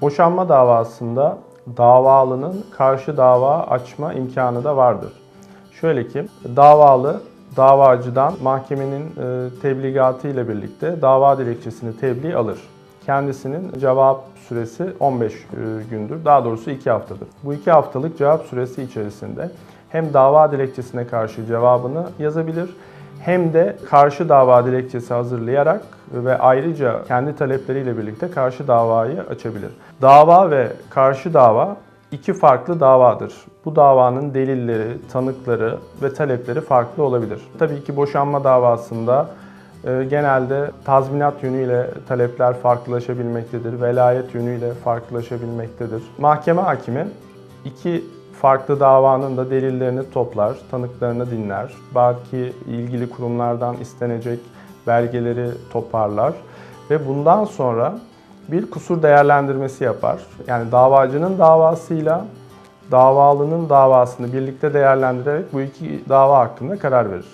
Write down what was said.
Boşanma davasında davalının karşı dava açma imkanı da vardır. Şöyle ki davalı davacıdan mahkemenin e, tebligatı ile birlikte dava dilekçesini tebliğ alır. Kendisinin cevap süresi 15 e, gündür. Daha doğrusu 2 haftadır. Bu 2 haftalık cevap süresi içerisinde hem dava dilekçesine karşı cevabını yazabilir hem de karşı dava dilekçesi hazırlayarak ve ayrıca kendi talepleriyle birlikte karşı davayı açabilir. Dava ve karşı dava iki farklı davadır. Bu davanın delilleri, tanıkları ve talepleri farklı olabilir. Tabii ki boşanma davasında e, genelde tazminat yönüyle talepler farklılaşabilmektedir, velayet yönüyle farklılaşabilmektedir. Mahkeme hakimi iki farklı davanın da delillerini toplar, tanıklarını dinler, belki ilgili kurumlardan istenecek belgeleri toparlar ve bundan sonra bir kusur değerlendirmesi yapar. Yani davacının davasıyla davalının davasını birlikte değerlendirerek bu iki dava hakkında karar verir.